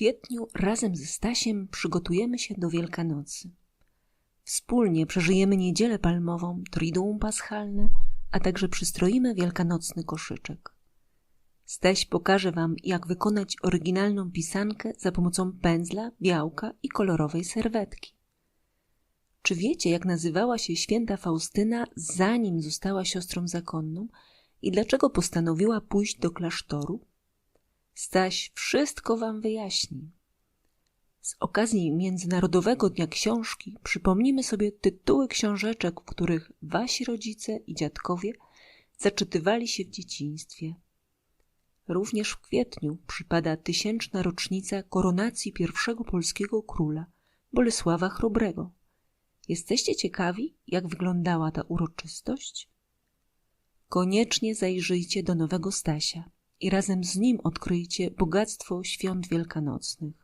kwietniu razem ze Stasiem przygotujemy się do Wielkanocy. Wspólnie przeżyjemy niedzielę palmową, triduum paschalne, a także przystroimy wielkanocny koszyczek. Staś pokaże wam, jak wykonać oryginalną pisankę za pomocą pędzla, białka i kolorowej serwetki. Czy wiecie, jak nazywała się święta Faustyna, zanim została siostrą zakonną i dlaczego postanowiła pójść do klasztoru? Staś wszystko wam wyjaśni. Z okazji Międzynarodowego Dnia Książki przypomnimy sobie tytuły książeczek, w których wasi rodzice i dziadkowie zaczytywali się w dzieciństwie. Również w kwietniu przypada tysięczna rocznica koronacji pierwszego polskiego króla, Bolesława Chrobrego. Jesteście ciekawi, jak wyglądała ta uroczystość? Koniecznie zajrzyjcie do nowego Stasia i razem z nim odkryjcie bogactwo świąt wielkanocnych.